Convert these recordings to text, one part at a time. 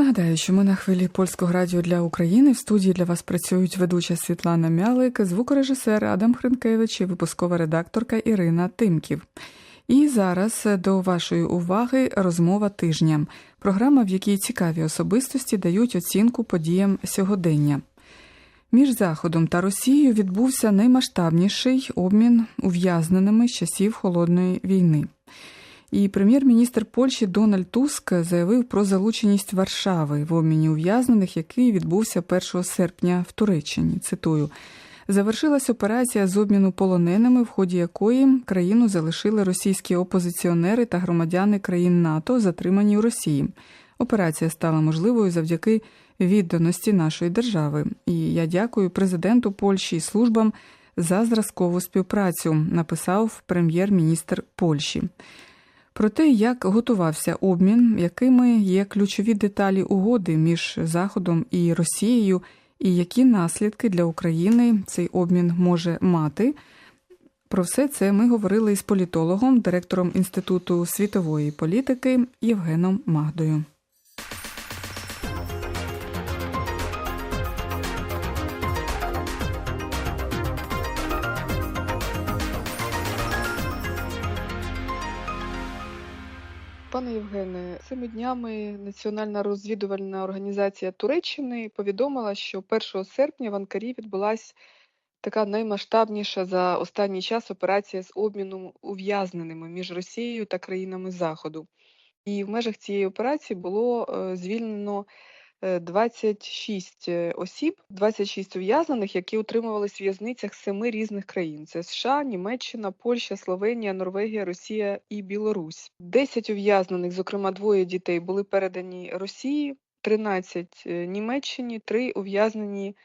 Нагадаю, що ми на хвилі польського радіо для України. В студії для вас працюють ведуча Світлана Мялик, звукорежисер Адам Хренкевич і випускова редакторка Ірина Тимків. І зараз до вашої уваги розмова тижня. Програма, в якій цікаві особистості дають оцінку подіям сьогодення. Між Заходом та Росією відбувся наймасштабніший обмін ув'язненими з часів холодної війни. І прем'єр-міністр Польщі Дональд Туск заявив про залученість Варшави в обміні ув'язнених, який відбувся 1 серпня в Туреччині. Цитую. Завершилась операція з обміну полоненими, в ході якої країну залишили російські опозиціонери та громадяни країн НАТО, затримані у Росії. Операція стала можливою завдяки відданості нашої держави. І я дякую президенту Польщі і службам за зразкову співпрацю, написав прем'єр-міністр Польщі. Про те, як готувався обмін, якими є ключові деталі угоди між Заходом і Росією, і які наслідки для України цей обмін може мати. Про все це ми говорили із політологом, директором Інституту світової політики Євгеном Магдою. Пане Євгене, цими днями Національна розвідувальна організація Туреччини повідомила, що 1 серпня в Анкарі відбулася така наймасштабніша за останній час операція з обміном ув'язненими між Росією та країнами Заходу. І в межах цієї операції було е, звільнено 26 е, осіб, 26 ув'язнених, які утримувались в в'язницях семи різних країн: це США, Німеччина, Польща, Словенія, Норвегія, Росія і Білорусь. 10 ув'язнених, зокрема двоє дітей, були передані Росії, 13 е, Німеччині, 3 ув'язнені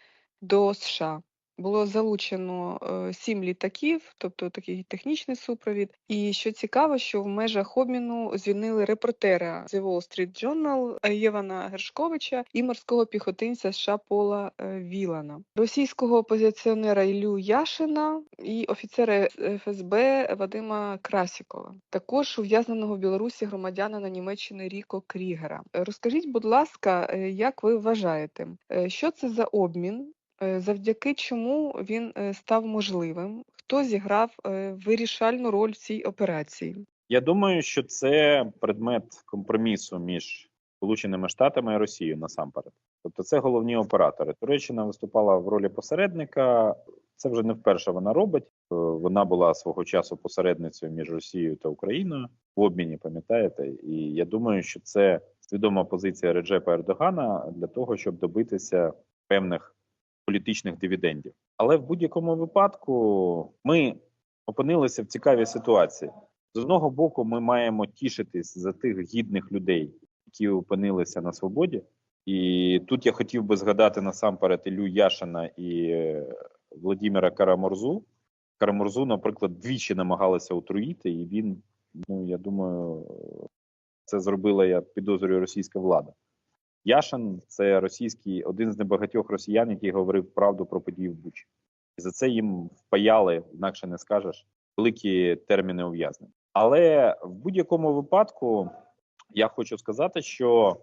до США. Було залучено е, сім літаків, тобто такий технічний супровід. І що цікаво, що в межах обміну звільнили репортера The Wall Street Journal Євана Гершковича і морського піхотинця США Пола е, Вілана, російського опозиціонера Ілю Яшина і офіцера ФСБ Вадима Красікова. Також ув'язненого в Білорусі громадянина Німеччини Ріко Крігера. Розкажіть, будь ласка, е, як ви вважаєте, е, що це за обмін? Е, завдяки чому він е, став можливим, хто зіграв е, вирішальну роль в цій операції. Я думаю, що це предмет компромісу між Сполученими Штатами і Росією насамперед. Тобто, це головні оператори. Туреччина виступала в ролі посередника. Це вже не вперше вона робить. Вона була свого часу посередницею між Росією та Україною в обміні, пам'ятаєте? І я думаю, що це свідома позиція Реджепа Ердогана для того, щоб добитися певних політичних дивідендів. Але в будь-якому випадку ми опинилися в цікавій ситуації. З одного боку, ми маємо тішитись за тих гідних людей, які опинилися на свободі. І тут я хотів би згадати насамперед Ілю Яшина і е, Владимира Карамурзу. Карамурзу, наприклад, двічі намагалися отруїти, і він, ну я думаю, це зробила я підозрюю російська влада. Яшин це російський один з небагатьох росіян, який говорив правду про події в Бучі. І за це їм впаяли, інакше не скажеш, великі терміни ув'язнення. Але в будь-якому випадку я хочу сказати, що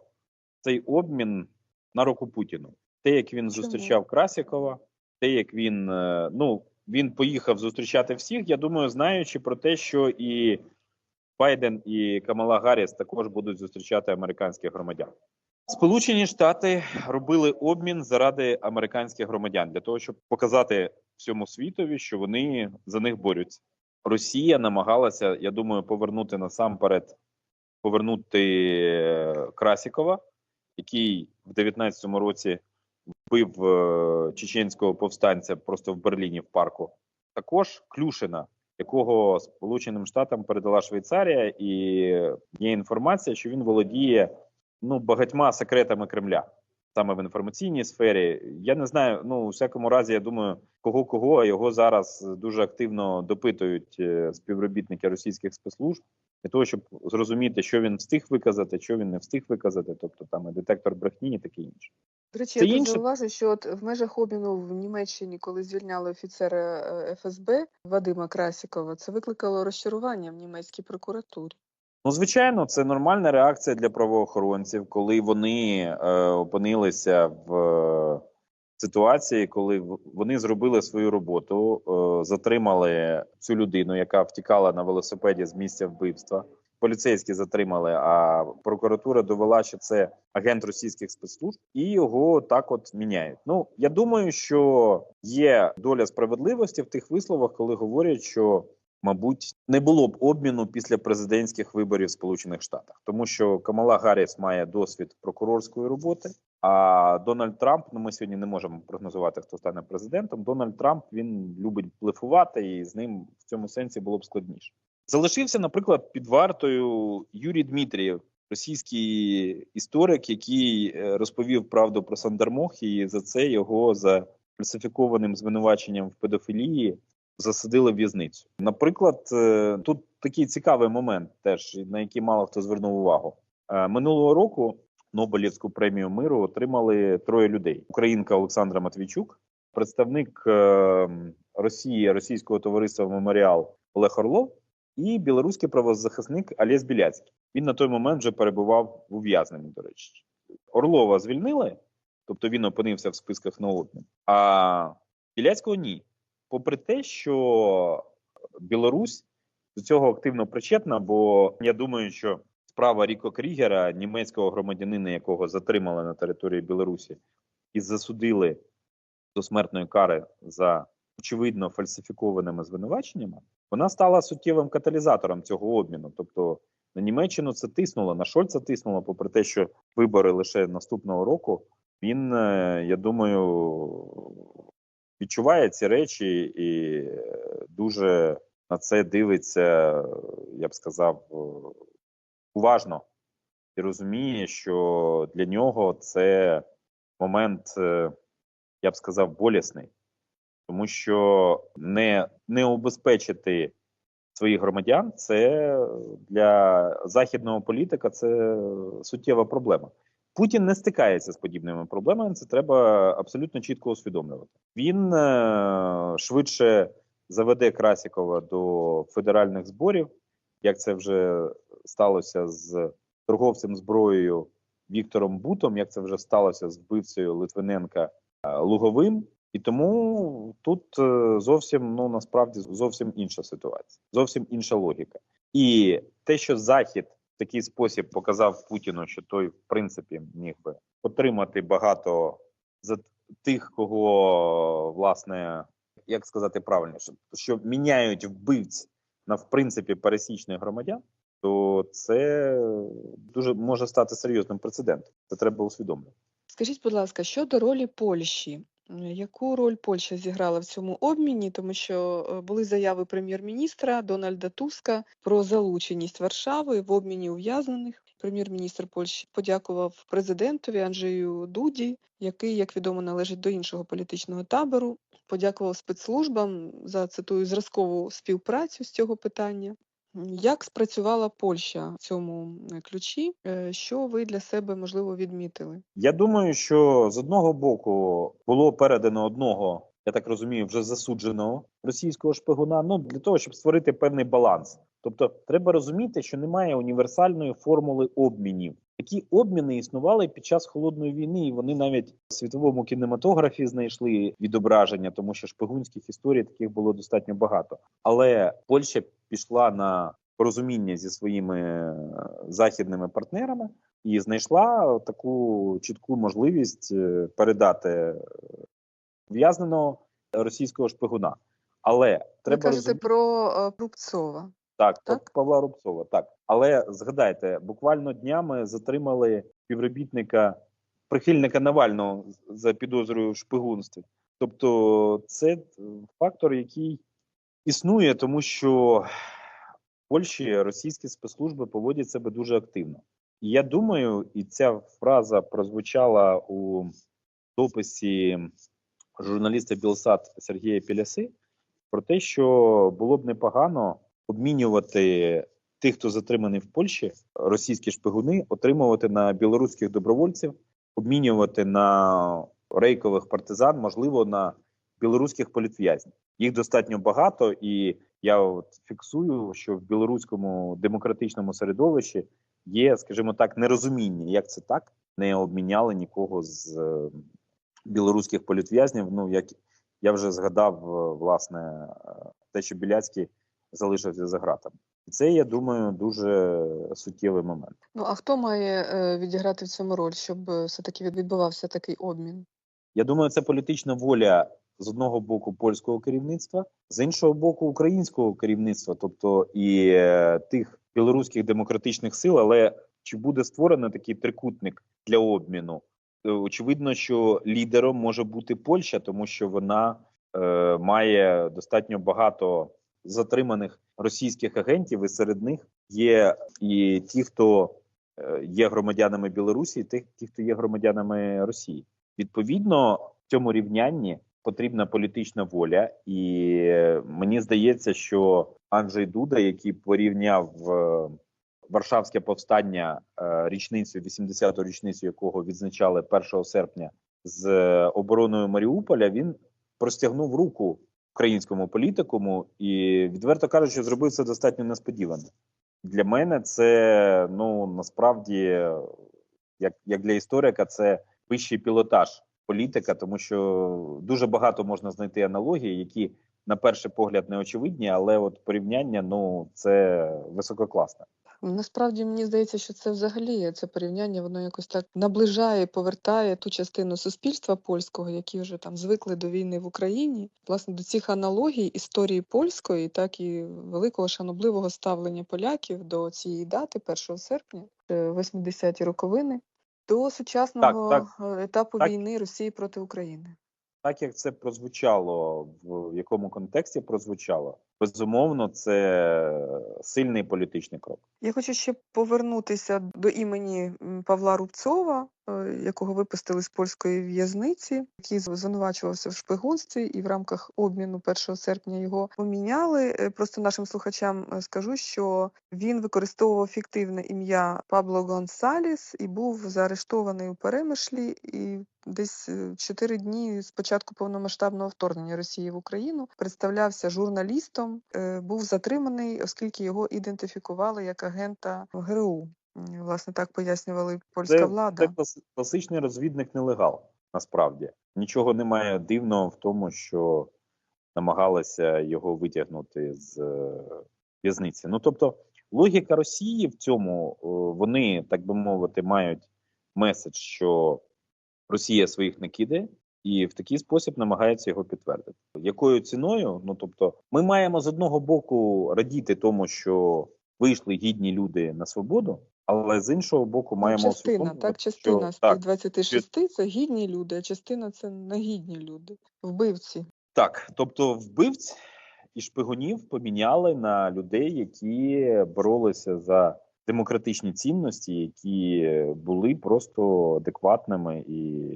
цей обмін на руку Путіну. Те, як він зустрічав Красікова, те, як він е, ну він поїхав зустрічати всіх. Я думаю, знаючи про те, що і Байден і Камала Гарріс також будуть зустрічати американських громадян. Сполучені Штати робили обмін заради американських громадян для того, щоб показати всьому світові, що вони за них борються. Росія намагалася, я думаю, повернути насамперед повернути е, Красікова, який в 19-му році вбив е, чеченського повстанця просто в Берліні в парку. Також Клюшина, якого Сполученим Штатам передала Швейцарія, і є інформація, що він володіє ну багатьма секретами Кремля. Саме в інформаційній сфері. Я не знаю. Ну, у всякому разі, я думаю, кого кого а його зараз дуже активно допитують е, співробітники російських спецслужб для того, щоб зрозуміти, що він встиг виказати, що він не встиг виказати, тобто там і детектор брехні і таке інше. До речі, Це я інше. зауважу, що от в межах обміну в Німеччині, коли звільняли офіцера е, ФСБ Вадима Красікова, це викликало розчарування в німецькій прокуратурі. Ну, звичайно, це нормальна реакція для правоохоронців, коли вони е, опинилися в е, ситуації, коли вони зробили свою роботу, е, затримали цю людину, яка втікала на велосипеді з місця вбивства. Поліцейські затримали, а прокуратура довела, що це агент російських спецслужб, і його так от міняють. Ну я думаю, що є доля справедливості в тих висловах, коли говорять, що мабуть, не було б обміну після президентських виборів в Сполучених Штатах, тому що Камала Гарріс має досвід прокурорської роботи. А Дональд Трамп, ну ми сьогодні не можемо прогнозувати, хто стане президентом. Дональд Трамп він любить блефувати, і з ним в цьому сенсі було б складніше. Залишився, наприклад, під вартою Юрій Дмитрієв, російський історик, який е, розповів правду про Сандермох, і за це його за фальсифікованим звинуваченням в педофілії засадили в в'язницю. Наприклад, е, тут такий цікавий момент, теж на який мало хто звернув увагу. Е, Минулого року Нобелівську премію миру отримали троє людей: Українка Олександра Матвійчук, представник е, Росії Російського товариства Меморіал Олег Орлов і білоруський правозахисник Олесь Біляцький. Він на той момент вже перебував в ув'язненні. До речі, Орлова звільнили, тобто він опинився в списках на а Біляцького ні попри те, що Білорусь до цього активно причетна, бо я думаю, що справа Ріко Крігера, німецького громадянина, якого затримали на території Білорусі, і засудили до смертної кари за очевидно фальсифікованими звинуваченнями, вона стала суттєвим каталізатором цього обміну. Тобто на Німеччину це тиснуло, на Шольца тиснуло, попри те, що вибори лише наступного року. Він, е, я думаю, відчуває ці речі і е, дуже на це дивиться, я б сказав, е, уважно і розуміє, що для нього це момент, е, я б сказав, болісний, тому що не, не убезпечити своїх громадян це для західного політика це суттєва проблема. Путін не стикається з подібними проблемами. Це треба абсолютно чітко усвідомлювати. Він е, швидше заведе Красікова до федеральних зборів, як це вже сталося з торговцем зброєю Віктором Бутом, як це вже сталося з вбивцею Литвиненка е, Луговим. І тому тут е, зовсім ну насправді зовсім інша ситуація, зовсім інша логіка. І те, що Захід такий спосіб показав Путіну, що той, в принципі, міг би отримати багато за тих, кого власне, як сказати правильно, що, міняють вбивць на в принципі пересічних громадян, то це дуже може стати серйозним прецедентом. Це треба усвідомлювати. Скажіть, будь ласка, щодо ролі Польщі, яку роль Польща зіграла в цьому обміні? Тому що е, були заяви прем'єр-міністра Дональда Туска про залученість Варшави в обміні ув'язнених. Прем'єр-міністр Польщі подякував президентові Анджею Дуді, який, як відомо, належить до іншого політичного табору. Подякував спецслужбам за цитую зразкову співпрацю з цього питання. Як спрацювала Польща в цьому ключі? Е, Що ви для себе можливо відмітили? Я думаю, що з одного боку було передано одного, я так розумію, вже засудженого російського шпигуна. Ну для того, щоб створити певний баланс. Тобто, треба розуміти, що немає універсальної формули обмінів. Такі обміни існували під час холодної війни, і вони навіть в світовому кінематографі знайшли відображення, тому що шпигунських історій таких було достатньо багато. Але Польща пішла на порозуміння зі своїми е, західними партнерами і знайшла таку чітку можливість е, передати в'язненого російського шпигуна. Але Ви кажете розуміти, про е, Рубцова. Так, так? Павла Рубцова, так. Але згадайте, буквально днями затримали співробітника, прихильника Навального за підозрою в шпигунстві. Тобто, це фактор, який існує, тому що в Польщі російські спецслужби поводять себе дуже активно. І я думаю, і ця фраза прозвучала у дописі журналіста Білсат Сергія Піляси про те, що було б непогано обмінювати тих, хто затриманий в Польщі, російські шпигуни, отримувати на білоруських добровольців, обмінювати на рейкових партизан, можливо, на білоруських політв'язнів. Їх достатньо багато, і Я от фіксую, що в білоруському демократичному середовищі є, скажімо так, нерозуміння, як це так, не обміняли нікого з е, білоруських політв'язнів. Ну як я вже згадав, е, власне, е, те, що Біляцький залишився за ґратами. І це, я думаю, дуже суттєвий момент. Ну а хто має е, відіграти в цьому роль, щоб е, все-таки від- відбувався такий обмін? Я думаю, це політична воля з одного боку польського керівництва, з іншого боку, українського керівництва, тобто і е, тих білоруських демократичних сил. Але чи буде створено такий трикутник для обміну? Очевидно, що лідером може бути Польща, тому що вона е, має достатньо багато затриманих російських агентів, і серед них є і ті, хто е, є громадянами Білорусі, і ті, хто є громадянами Росії. Відповідно, в цьому рівнянні потрібна політична воля, і е, мені здається, що Анджей Дуда, який порівняв е, Варшавське повстання річницю 80-ту річницю, якого відзначали 1 серпня з обороною Маріуполя, він простягнув руку українському політикуму і, відверто кажучи, зробив це достатньо несподівано. Для мене це ну насправді, як, як для історика, це вищий пілотаж політика, тому що дуже багато можна знайти аналогії, які на перший погляд не очевидні, але от порівняння ну це висококласне. Насправді мені здається, що це взагалі це порівняння, воно якось так наближає, повертає ту частину суспільства польського, які вже там звикли до війни в Україні. Власне, до цих аналогій історії польської, так і великого шанобливого ставлення поляків до цієї дати, 1 серпня, е, 80-ті роковини, до сучасного Так, е, етапу так. війни Росії проти України. Так як це прозвучало, в якому контексті прозвучало, безумовно, це сильний політичний крок. Я хочу ще повернутися до імені Павла Рубцова, е, якого випустили з польської в'язниці, який звинувачувався в шпигунстві, і в рамках обміну 1 серпня його поміняли. Е, Просто нашим слухачам е, скажу, що він використовував фіктивне ім'я Пабло Гонсаліс і був заарештований у Перемишлі і. Десь е, чотири дні з початку повномасштабного вторгнення Росії в Україну представлявся журналістом, е, був затриманий, оскільки його ідентифікували як агента ГРУ. Власне, так пояснювали польська Це, влада. це класичний розвідник нелегал. Насправді нічого немає дивного в тому, що намагалися його витягнути з е, в'язниці. Ну тобто, логіка Росії в цьому вони, так би мовити, мають меседж, що Росія своїх не кидає, і в такий спосіб намагається його підтвердити. Якою ціною? Ну тобто, ми маємо з одного боку радіти тому, що вийшли гідні люди на свободу, але з іншого боку, Ну, маємо частина, так, частина з тих 26 це гідні люди, а частина це негідні люди, вбивці. Так, тобто вбивць і шпигунів поміняли на людей, які боролися за демократичні цінності, які були просто адекватними і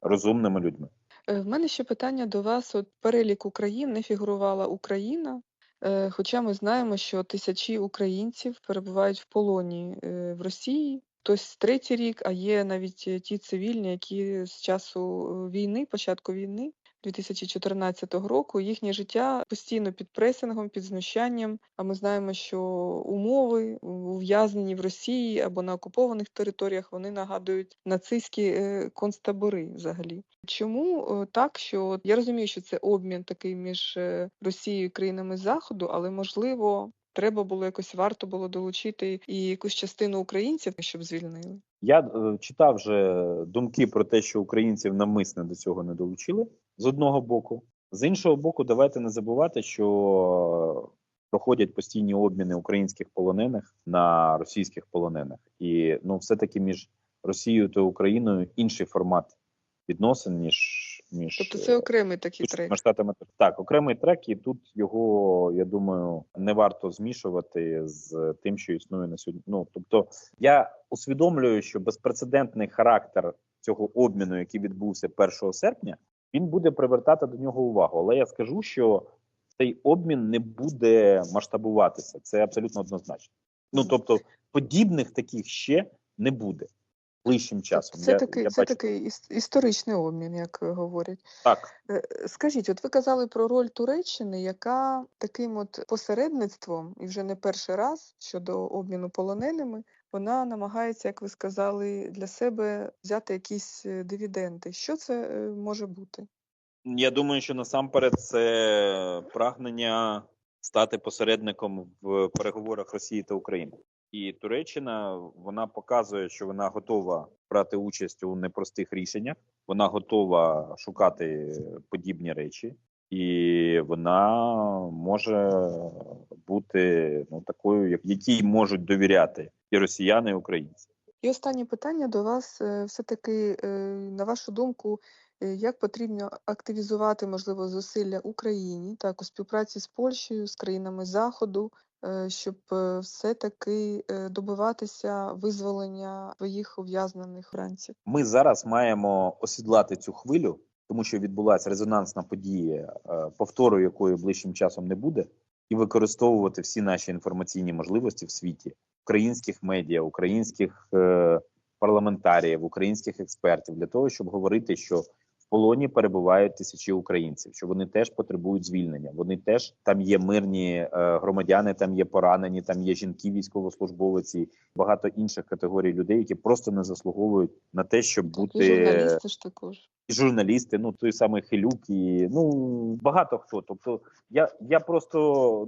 розумними людьми. Е, В мене ще питання до вас. От перелік Україн не фігурувала Україна, е, хоча ми знаємо, що тисячі українців перебувають в полоні е, в Росії. Хтось третій рік, а є навіть ті цивільні, які з часу війни, початку війни 2014 року, їхнє життя постійно під пресингом, під знущанням. А ми знаємо, що умови ув'язнені в Росії або на окупованих територіях вони нагадують нацистські е, концтабори взагалі. Чому е, так, що я розумію, що це обмін такий між е, Росією і країнами Заходу, але можливо. Треба було якось варто було долучити і якусь частину українців, щоб звільнили. Я читав вже думки про те, що українців навмисне до цього не долучили з одного боку. З іншого боку, давайте не забувати, що проходять постійні обміни українських полонених на російських полонених, і ну, все-таки між Росією та Україною інший формат відносин ніж між Тобто це окремий такий трек. Штатами. Так, окремий трек, і тут його, я думаю, не варто змішувати з тим, що існує на сьогодні. Ну тобто, я усвідомлюю, що безпрецедентний характер цього обміну, який відбувся 1 серпня, він буде привертати до нього увагу. Але я скажу, що цей обмін не буде масштабуватися. Це абсолютно однозначно. Ну тобто, подібних таких ще не буде. ближчим часом. Це Я- такий, я це бачу- такий іс- історичний обмін, як е, говорять. Так, Е, Скажіть, от ви казали про роль Туреччини, яка таким от посередництвом, і вже не перший раз щодо обміну полоненими, вона намагається, як ви сказали, для себе взяти якісь е, дивіденди. Що це е, може бути? Я думаю, що насамперед це прагнення стати посередником в переговорах Росії та України. І Туреччина вона показує, що вона готова брати участь у непростих рішеннях, вона готова шукати подібні речі, і вона може бути ну такою, як якій можуть довіряти і росіяни, і українці. І останнє питання до вас е, все-таки, е, на вашу думку, е, як потрібно активізувати, можливо, зусилля Україні так, у співпраці з Польщею, з країнами Заходу, щоб е, все-таки е, добиватися визволення своїх ув'язнених франців? Ми зараз маємо осідлати цю хвилю, тому що відбулася резонансна подія, повтору якої ближчим часом не буде, і використовувати всі наші інформаційні можливості в світі. Українських медіа, українських е, парламентаріїв, українських експертів для того, щоб говорити, що полоні перебувають тисячі українців, що вони теж потребують звільнення. Вони теж там є мирні е, громадяни, там є поранені, там є жінки, військовослужбовиці, багато інших категорій людей, які просто не заслуговують на те, щоб І бути журналісти ж також. і журналісти, ну той самий Хилюк, і ну багато хто. Тобто, я, я просто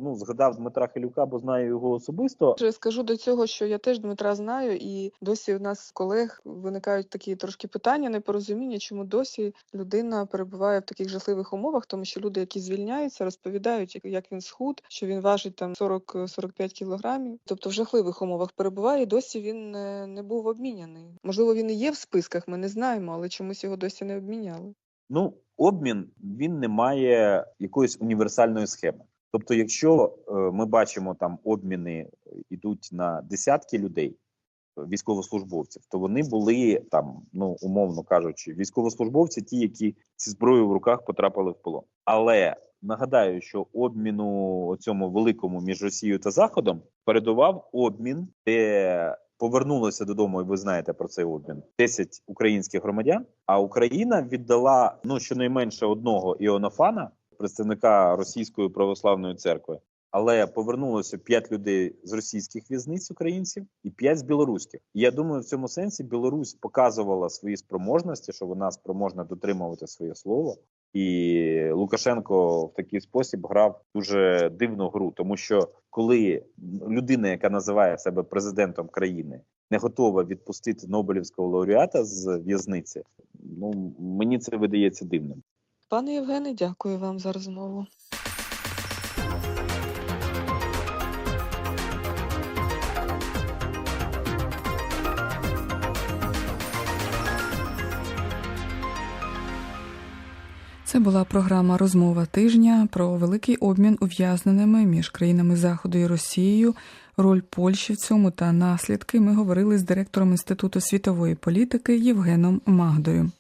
ну згадав Дмитра Хилюка, бо знаю його особисто. Скажу до цього, що я теж Дмитра знаю, і досі у нас колег виникають такі трошки питання, непорозуміння, чому досі людина перебуває в таких жахливих умовах, тому що люди, які звільняються, розповідають, як- він схуд, що він важить там 40-45 кілограмів. Тобто в жахливих умовах перебуває, і досі він не, був обміняний. Можливо, він і є в списках, ми не знаємо, але чомусь його досі не обміняли. Ну, обмін він не має якоїсь універсальної схеми. Тобто, якщо е, ми бачимо там обміни йдуть на десятки людей, е, військовослужбовців, то вони були там, ну умовно кажучи, військовослужбовці, ті, які зі зброєю в руках потрапили в полон. Але нагадаю, що обміну цьому великому між Росією та Заходом передував обмін, де повернулося додому, і ви знаєте про цей обмін 10 українських громадян. А Україна віддала ну щонайменше одного іонофана, представника російської православної церкви. Але повернулося 5 людей з російських в'язниць українців і 5 з білоруських. І я думаю, в цьому сенсі Білорусь показувала свої спроможності, що вона спроможна дотримувати своє слово. І Лукашенко в такий спосіб грав дуже дивну гру, тому що коли людина, яка називає себе президентом країни, не готова відпустити Нобелівського лауреата з в'язниці, ну мені це видається дивним. Пане Євгене, дякую вам за розмову. Це була програма Розмова тижня про великий обмін ув'язненими між країнами Заходу і Росією, роль Польщі в цьому та наслідки. Ми говорили з директором Інституту світової політики Євгеном Магдою.